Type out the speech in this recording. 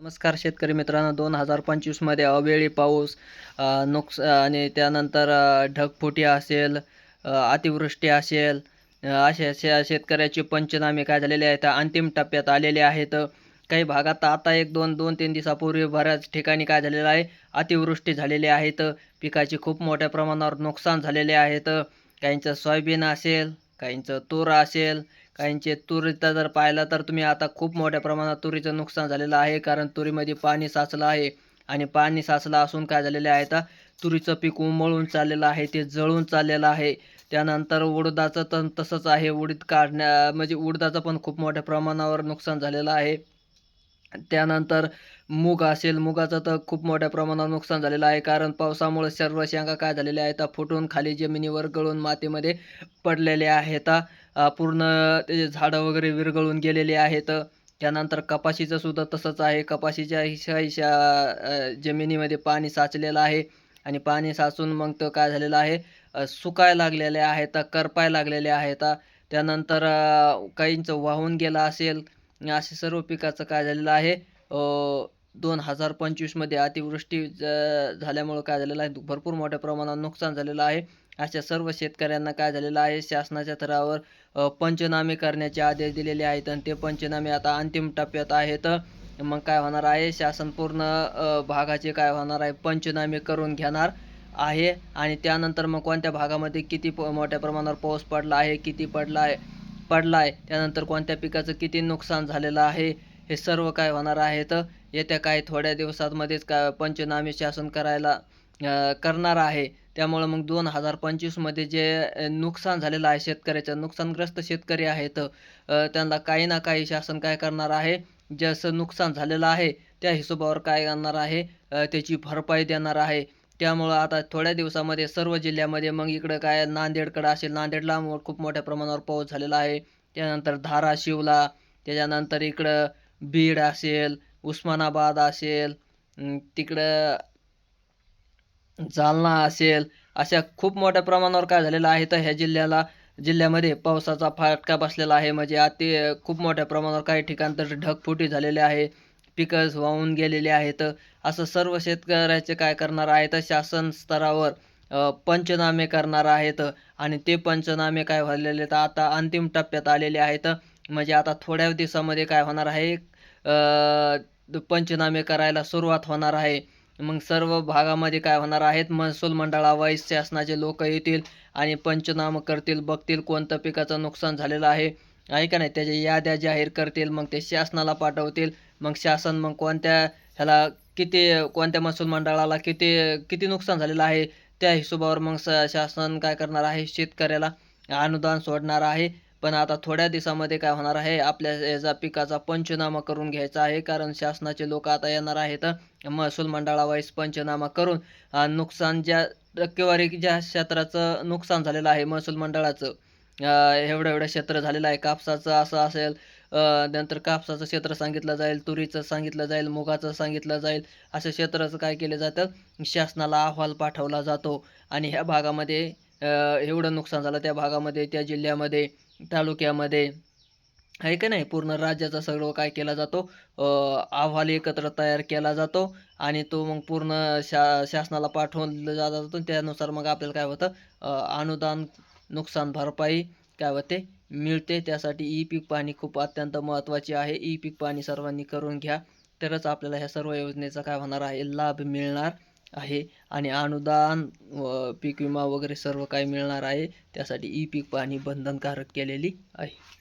नमस्कार शेतकरी मित्रांनो दोन हजार पंचवीसमध्ये अवेळी पाऊस नुकस आणि त्यानंतर ढगफुटी असेल अतिवृष्टी असेल असे अशा अशा शेतकऱ्याचे पंचनामे काय झालेले आहेत अंतिम टप्प्यात आलेले आहेत. काही भागात आता एक दोन दोन तीन दिवसापूर्वी बऱ्याच ठिकाणी काय झालेलं आहे अतिवृष्टी झालेली आहेत. पिकाचे खूप मोठ्या प्रमाणावर नुकसान झालेले आहेत. काहींचं सोयाबीन असेल काहींचं तूर असेल काहींचे तुरीचा जर पाहिलं तर तुम्ही आता खूप मोठ्या प्रमाणात तुरीचं नुकसान झालेलं आहे. कारण तुरीमध्ये पाणी साचलं आहे आणि पाणी साचलं असून काय झालेले आहे आता? तुरीचं पीक उमळून चाललेलं आहे ते जळून चाललेलं आहे. त्यानंतर उडदाचं तर तसंच आहे. उडीद काढण्या म्हणजे उडदाचं पण खूप मोठ्या प्रमाणावर नुकसान झालेलं आहे. त्यानंतर मूग असेल मुगाचं तर खूप मोठ्या प्रमाणावर नुकसान झालेलं आहे. कारण पावसामुळे सर्व शेंगा काय झालेल्या आहेत? फुटून खाली जमिनीवर गळून मातीमध्ये पडलेले आहेत. पूर्ण त्याचे झाडं वगैरे विरगळून गेलेले आहेत. त्यानंतर कपाशीचं सुद्धा तसंच आहे. कपाशीच्या हिशा हिशा जमिनीमध्ये पाणी साचलेलं आहे. आणि पाणी साचून मग तो काय झालेलं आहे? सुकाय लागलेले आहेत करपाय लागलेले आहेत. त्यानंतर काहींचं वाहून गेलं असेल असे सर्व पिकाचं काय झालेलं आहे? दोन हजार पंचवीसमध्ये अतिवृष्टी ज- झाल्यामुळं काय झालेलं आहे? भरपूर मोठ्या प्रमाणात नुकसान झालेलं आहे. अशा सर्व शेतकऱ्यांना काय झालेलं आहे? शासनाच्या थरावर पंचनामे करण्याचे आदेश दिलेले आहेत आणि ते पंचनामे आता अंतिम टप्प्यात आहेत. मग काय होणार आहे? शासन पूर्ण भागाचे काय होणार आहे? पंचनामे करून घेणार आहे. आणि त्यानंतर मग कोणत्या भागामध्ये किती प मोठ्या प्रमाणावर पाऊस पडला आहे किती पडला आहे पडला आहे त्यानंतर कोणत्या पिकाचं किती नुकसान झालेलं आहे? हे सर्व काय होणार आहेत येत्या काही थोड्या दिवसांमध्येच का पंचनामे शासन करायला करणार आहे. त्यामुळं मग दोन हजार पंचवीसमध्ये जे नुकसान झालेलं आहे शेतकऱ्याचं नुकसानग्रस्त शेतकरी आहेत त्यांना काही ना काही शासन काय करणार आहे? जसं नुकसान झालेलं आहे त्या हिशोबावर काय करणार आहे? त्याची भरपाई देणार आहे. त्यामुळं आता थोड्या दिवसामध्ये सर्व जिल्ह्यामध्ये मग इकडं काय नांदेडकडं असेल नांदेडला मो- खूप मोठ्या प्रमाणावर पाऊस झालेला आहे. त्यानंतर धाराशिवला त्याच्यानंतर इकडं बीड असेल उस्मानाबाद असेल तिकडं जालना असेल अशा खूप मोठ्या प्रमाणावर काय झालेलं आहे तर ह्या जिल्ह्याला जिल्ह्यामध्ये पावसाचा फाटका बसलेला आहे. म्हणजे अति खूप मोठ्या प्रमाणावर काही ठिकाण तर ढगफुटी झालेले आहे. पिकं वाहून गेलेले आहेत. असं सर्व शेतकऱ्याचे काय करणार आहेत? शासन स्तरावर पंचनामे करणार आहेत. आणि ते पंचनामे काय झालेले आहेत? आता अंतिम टप्प्यात आलेले आहेत. म्हणजे आता थोड्या दिवसामध्ये काय होणार आहे? पंचनामे करायला सुरुवात होणार आहे. मग सर्व भागामध्ये काय होणार आहेत? महसूल मंडळावाईज शासनाचे लोक येतील आणि पंचनामा करतील बघतील कोणतं पिकाचं नुकसान झालेलं आहे. आहे का नाही? त्याच्या याद्या जाहीर करतील मग ते शासनाला पाठवतील. मग शासन मग कोणत्या ह्याला किती कोणत्या महसूल मंडळाला किती किती नुकसान झालेलं आहे? त्या हिशोबावर मग स शासन काय करणार आहे? शेतकऱ्याला अनुदान सोडणार आहे. पण आता थोड्या दिवसामध्ये काय होणार आहे? आपल्या याचा पिकाचा पंचनामा करून घ्यायचा आहे. कारण शासनाचे लोक आता येणार आहेत. महसूल मंडळावाईज पंचनामा करून नुकसान ज्या टक्केवारी ज्या क्षेत्राचं नुकसान झालेलं आहे महसूल मंडळाचं एवढं एवढं क्षेत्र झालेलं आहे. कापसाचं असं असेल नंतर कापसाचं क्षेत्र सांगितलं जाईल तुरीचं सांगितलं जाईल मुगाचं सांगितलं जाईल असं क्षेत्राचं काय केलं जातं? शासनाला अहवाल पाठवला जातो. आणि ह्या भागामध्ये एवढं नुकसान झालं त्या भागामध्ये त्या जिल्ह्यामध्ये तालुक्यामध्ये आहे का नाही? पूर्ण राज्याचा सर्व काय केला जातो? अहवाल एकत्र तयार केला जातो आणि तो मग पूर्ण शा शासनाला पाठवला जातो त्यानुसार मग आपल्याला काय होतं? अनुदान नुकसान भरपाई काय होते? मिळते. त्यासाठी ई पीक पाणी खूप अत्यंत महत्त्वाची आहे. ई पीक पाणी सर्वांनी करून घ्या. तरच आपल्याला ह्या सर्व योजनेचा काय होणार आहे? लाभ मिळणार. आहे. आणि अनुदान व पीक विमा वगैरे सर्व काही मिळणार आहे. त्यासाठी ई पीक पाणी बंधनकारक केलेली आहे.